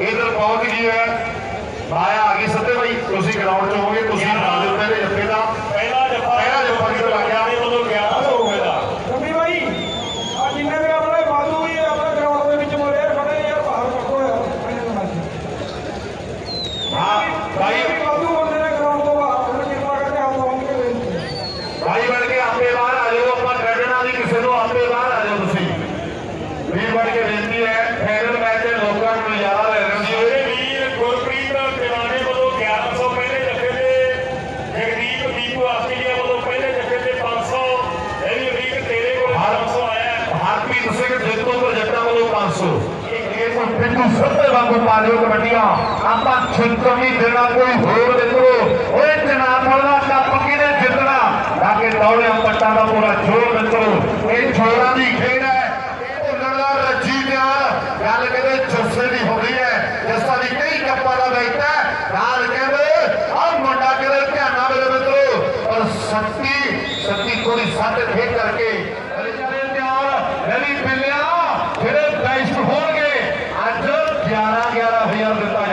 ਇਧਰ ਪਹੁੰਚ ਗਈ ਹੈ? ਭਾਇਆ ਆ ਗਈ ਸੱਤੇ ਭਾਈ ਤੁਸੀਂ ਗਰਾਊਂਡ 'ਚ ਹੋਗੇ ਤੁਸੀਂ ਨਾਲ ਦੇ ਉੱਤੇ ਜੱਫੇ ਦਾ। ਪਹਿਲਾ ਜੱਫਾ ਪਹਿਲਾ ਜੱਫਾ ਕਿਧਰ ਲੱਗ ਪਾ ਦਿਓ ਕਬੱਡੀਆਂ। ਆਪਾਂ ਛਿੰਕੋ ਨਹੀਂ ਦੇਣਾ ਕੋਈ ਹੋਰ ਦੇਖੋ ਓਏ ਜਨਾਬ ਵਾਲਾ ਕੱਪ ਕਿਹਨੇ ਜਿੱਤਣਾ? ਲਾ ਕੇ ਟੌਲਿਆਂ ਪੱਟਾਂ ਦਾ ਪੂਰਾ ਜੋਰ ਨਿਕਲੋ ਇਹ ਛੋਰਾਂ ਦੀ ਖੇਡ Father,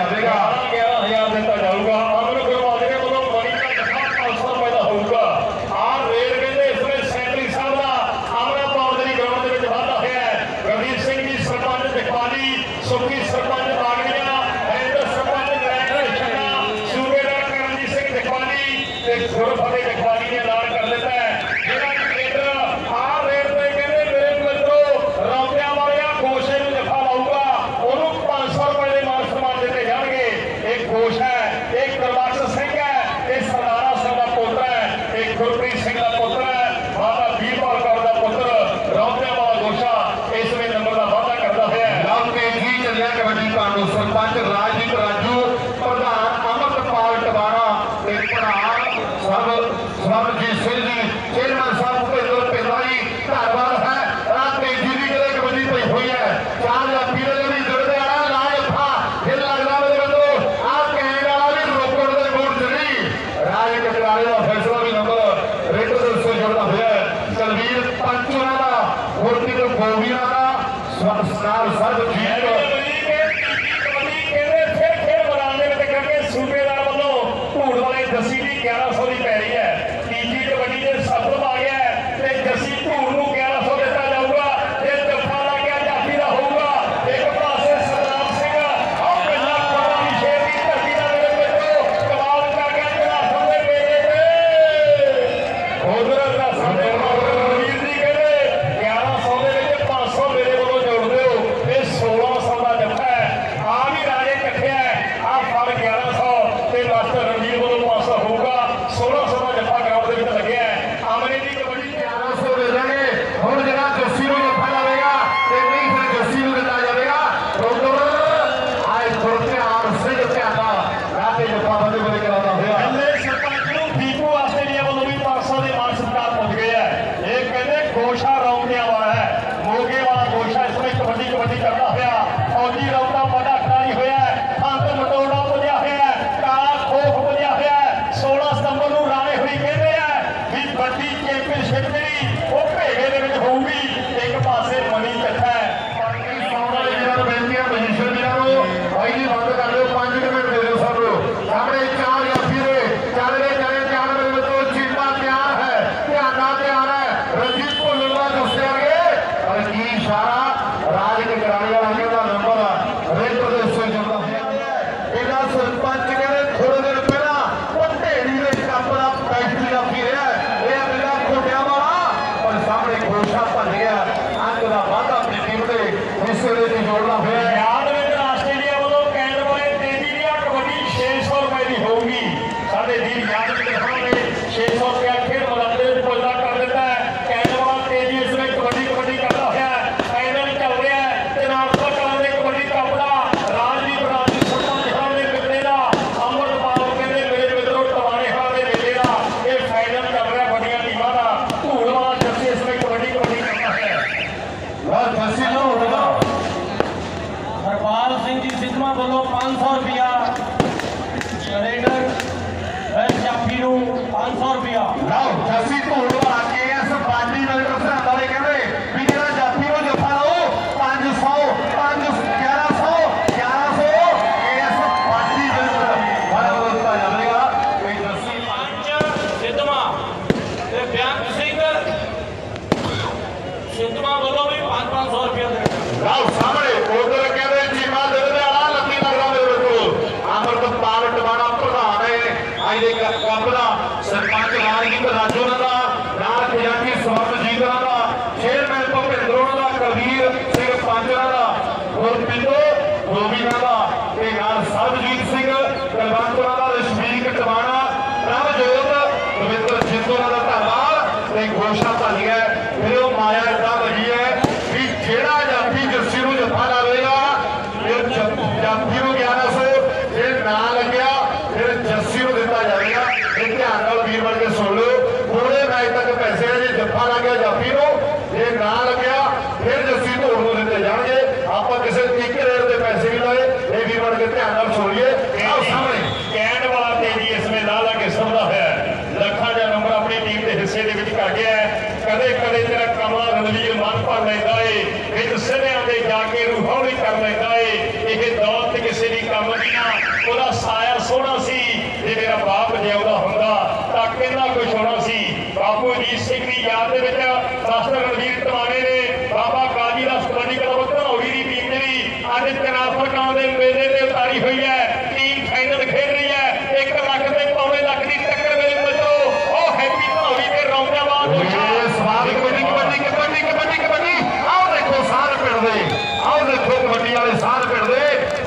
ਰੁਪਇਆ ਲਓ ਜੱਸੀ ਧੂੜ ਵਾਲਾ ਕੇਐਸ ਬਾਜੀ ਨਗਰ ਸਰਹੰਦ ਵਾਲੇ ਕਹਿੰਦੇ ਵੀ ਜਿਹੜਾ ਜਾਤੀ ਉਹ ਜੱਫਾ ਲਓ 500 5 1100 1100 ਕੇਐਸ ਬਾਜੀ ਨਗਰ ਵਾਲਾ ਦਿੱਤਾ ਜਾਵੇਗਾ। ਇਹ ਜੱਸੀ ਪੰਜ ਸਿੱਧਵਾ ਤੇ ਬਿਆਨ ਸਿੰਘ। ਸਿੱਧਵਾ ਵੱਲੋਂ ਵੀ 5 500 ਰੁਪਇਆ ਦੇਣਾ ਲਓ ਸਾਹਮਣੇ Agora depende ਸਿੰਘ ਦੀ ਦੇ ਵਿੱਚ ਮਾਸਟਰ ਰਣਵੀਰ ਟਵਾਣੇ ਨੇ ਬਾਬਾ ਕਾਜੀ ਦਾ ਕਬੱਡੀ ਕਲੱਬ ਘਨੌੜੀ ਦੀ ਟੀਮ ਜਿਹੜੀ ਅੱਜ ਤਨਾਫਰਕਾਂ ਦੇ ਮੇਲੇ ਤੇ ਉਤਾਰੀ ਹੋਈ ਹੈ। ਟੀਮ ਫਾਈਨਲ ਖੇਡ ਰਹੀ ਹੈ। 1 ਲੱਖ ਤੇ ਪੌਣੇ ਲੱਖ ਦੀ ਟੱਕਰ ਮੇਰੇ ਬੱਚੋ ਉਹ ਹੈਪੀ ਧਨੌੜੀ ਤੇ ਰੌਂਦਾਬਾਦ ਇਹ ਸਵਾਲ ਕਬੱਡੀ ਕਬੱਡੀ ਕਬੱਡੀ ਕਬੱਡੀ ਕਬੱਡੀ ਆਓ ਦੇਖੋ ਸਾਰ ਪਿੰਡਦੇ ਆਓ ਦੇਖੋ ਕਬੱਡੀ ਵਾਲੇ ਸਾਰ ਪਿੰਡਦੇ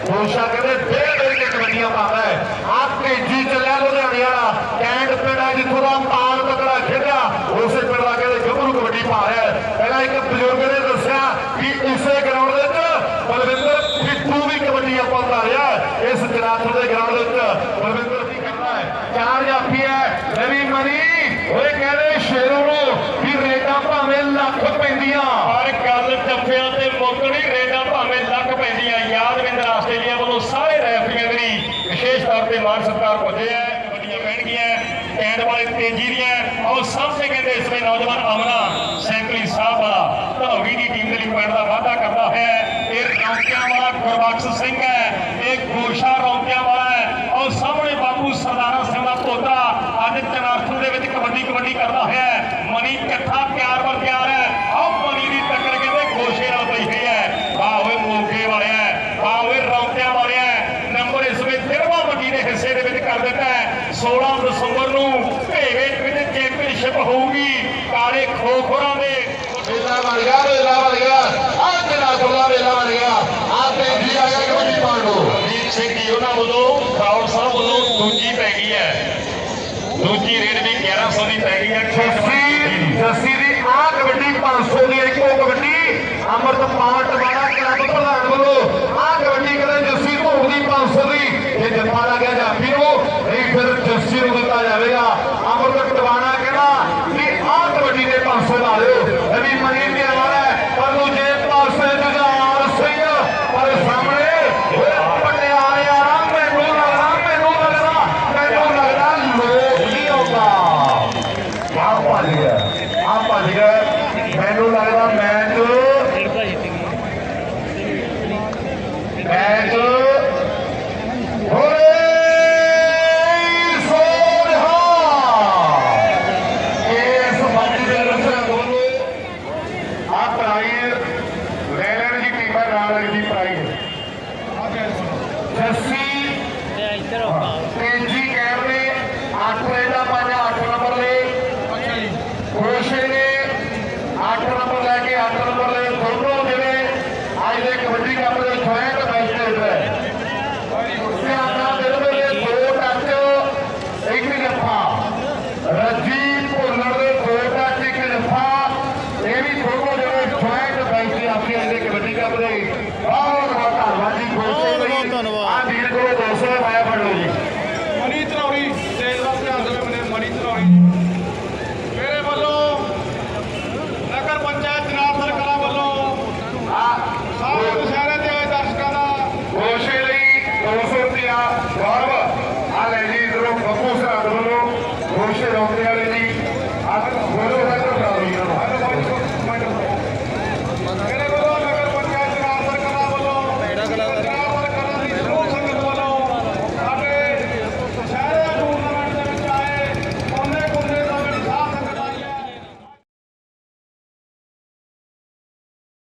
ਕੋਸ਼ਾ ਕਹਿੰਦੇ ਡੇਢ ਡੇਢ ਕੇ ਕਬੱਡੀਆਂ ਪਾਉਂਦਾ ਹੈ ਆਪ ਤੇਜੀ ਚੱਲਿਆ ਲੁਧਿਆਣੇ ਵਾਲਾ ਕੈਂਟ ਪਿੰਡ ਆ ਜਿੱਥੋਂ ਦਾ ਪਾਲ ਤਕੜਾ ਖੇਡਿਆ ਉਸੇ ਪਿੰਡ ਦਾ ਕਹਿੰਦੇ ਗੱਭਰੂ ਕਬੱਡੀ ਪਾ ਰਿਹਾ ਹੈ। ਪਹਿਲਾਂ ਇੱਕ ਬਜ਼ੁਰਗ ਨੇ ਦੱਸਿਆ ਕਿ ਇਸੇ ਗਰਾਊਂਡ ਦੇ ਵਿੱਚ ਬਲਵਿੰਦਰ ਫਿੱਟੂ ਵੀ ਕਬੱਡੀਆਂ ਪਾਉਂਦਾ ਰਿਹਾ ਹੈ। ਇਸ ਜਨਾਥਲ ਦੇ ਗਰਾਊਂਡ ਦੇ ਵਿੱਚ ਬਲਵਿੰਦਰ ਕੀ ਕਰਦਾ ਹੈ ਚਾਰ ਜਾਫੀ ਹੈ ਰਵੀ ਮਨੀ ਓਏ ਕਹਿੰਦੇ ਸ਼ੇਰੂ ਨੂੰ ਵੀ ਰੇਟਾਂ ਭਾਵੇਂ ਲੱਖ ਪੈਂਦੀਆਂ ਹਰ ਗੱਲ ਜੱਫਿਆਂ ਰੇਡਾਂ ਭਾਵੇਂ ਲੱਗ ਪੈਂਦੀਆਂ ਯਾਦਵਿੰਦਰ ਆਸਟ੍ਰੇਲੀਆ ਵੱਲੋਂ ਸਾਰੇ ਰੈਫਰੀਆਂ ਦੀ ਵਿਸ਼ੇਸ਼ ਤੌਰ ਤੇ ਮਾਨ ਸਤਿਕਾਰ ਪੁੱਜੇ ਆ ਕਬੱਡੀਆਂ ਪੈਣਗੀਆਂ ਕੈਂਡ ਵਾਲੇ ਤੇਜੀ ਦੀਆਂ ਔਰ ਸਾਹਮਣੇ ਕਹਿੰਦੇ ਇਸ ਵੇ ਨੌਜਵਾਨ ਅਮਰਾ ਸੈਂਕਲੀ ਸਾਹਿਬ ਵਾਲਾ ਧਨੌੜੀ ਦੀ ਟੀਮ ਦੇ ਲਈ ਪੁਆਇੰਟ ਦਾ ਵਾਅਦਾ ਕਰਦਾ ਹੈ ਇਹ ਰੌਂਕਿਆਂ ਵਾਲਾ ਗੁਰਬਖਸ਼ ਸਿੰਘ ਹੈ ਇਹ ਗੋਸ਼ਾ ਰੌਂਕਿਆਂ ਵਾਲਾ ਹੈ ਔਰ ਸਾਹਮਣੇ ਬਾਪੂ ਸਰਦਾਰਾ ਸਿੰਘ ਦਾ ਪੋਤਰਾ ਅੱਜ ਚਨਾਰਥਲ ਦੇ ਵਿੱਚ ਕਬੱਡੀ ਕਬੱਡੀ ਕਰਦਾ ਹੋਇਆ ਹੈ ਮਨੀ ਕਿੱਥਾ ਪਿਆਰ ਵਰ ਪਿਆਰ ਹੈ ਆਹ ਮਨੀ ਦੀ ਟੱਕਰ ਕਹਿੰਦੇ ਗੋਸ਼ੇ ਨਾਲ ਪਈ ਹੋਈ ਹੈ ਵਾਹ ਓਏ ਮੋਗੇ ਵਾਲਿਆ ਵਾਹ ਓਏ ਰੌਂਕਿਆਂ ਵਾਲਿਆ ਨੰਬਰ ਇਸ ਵਿੱਚ 13ਵਾਂ ਮੰਡੀ ਦੇ ਹਿੱਸੇ ਦੇ ਵਿੱਚ ਕਰ ਦਿੱਤਾ ਹੈ 16 ਦਸੰਬਰ ਨੂੰ ਭੇਵੇ ਵਿੱਚ ਚੈਂਪੀਅਨਸ਼ਿਪ ਹੋਊਗੀ ਕਾਲੇ ਖੋਖੋਰਾਂ ਦੇ ਮੇਲਾ ਬਣ ਗਿਆ ਮੇਲਾ ਬਣ ਗਿਆ ਅੱਜ ਨਾ ਖੁੱਲਾ ਮੇਲਾ ਬਣ ਗਿਆ ਆ ਤੇਜੀ ਆ ਗਿਆ ਕਬੱਡੀ ਪਾਉਣ ਨੂੰ ਰਣਜੀਤ ਸਿੰਘ ਜੀ ਉਹਨਾਂ ਵੱਲੋਂ ਸਾਹਿਬ ਵੱਲੋਂ ਦੂਜੀ ਪੈ ਗਈ ਹੈ। ਦੂਜੀ ਰੇਡ ਵੀ 1100 ਦੀ ਪੈ ਗਈ ਹੈ। ਜੱਸੀ ਜੱਸੀ ਦੀ ਆ ਕਬੱਡੀ 500 ਦੀ ਇੱਕੋ ਕਬੱਡੀ ਅਮਰਤ ਪਾਟ ਕਲੱਬ ਪ੍ਰਧਾਨ ਵੱਲੋਂ। ਆ ਕਬੱਡੀ ਕਹਿੰਦੇ ਜੱਸੀ ਭੋਗ ਦੀ 500 ਦੀ। ਇਹ ਜੱਫਾ ਲੱਗਿਆ ਜਾਫੀ ਨੂੰ ਨਹੀਂ ਫਿਰ ਜੱਸੀ ਨੂੰ ਦਿੱਤਾ ਜਾਵੇਗਾ ਅਮਰਤ ਟਵਾਣਾ ਕਹਿੰਦਾ ਕਿ ਆ ਕਬੱਡੀ ਦੇ 500 ਲਾ ਦਿਓ ਰਵੀ ਮਨੀ ਦੇ ਵਾਲਾ ਪਰ ਨੂੰ ਜੇ ਪਾਸੇ ਜੁਝਾਰ ਸਿੰਘ ਪਰ ਸਾਹਮਣੇ ਓਏ ਪਟਿਆਲੇ ਵਾਲਾ ਮੈਨੂੰ ਲੱਗਦਾ ਮੈਨੂੰ ਲੱਗਦਾ ਮੈਨੂੰ ਲੱਗਦਾ ਲੋਕ ਨਹੀਂ ਆਉਂਦਾ ਆ ਭੱਜ ਗਿਆ ਆ ਭੱਜ ਗਿਆ ਮੈਨੂੰ ਲੱਗਦਾ ਮੈਚ ਮੈਚ ਹੋਏ ਸੋਨਹਾ ਇਸ ਬਾਜੀ ਦੇ ਰਸਾ ਬੋਲੋ ਆ ਪ੍ਰਾਈਜ਼ ਲੈ ਲੈਣ ਦੀ ਟੀਮਾਂ ਨਾਲ ਲੱਗਦੀ ਪ੍ਰਾਈਜ਼ ਜੱਸੀ ਤੇਜੀ ਕਹਿੰਦੇ 8 ਵਜੇ ਦਾ ਪੰਜ 8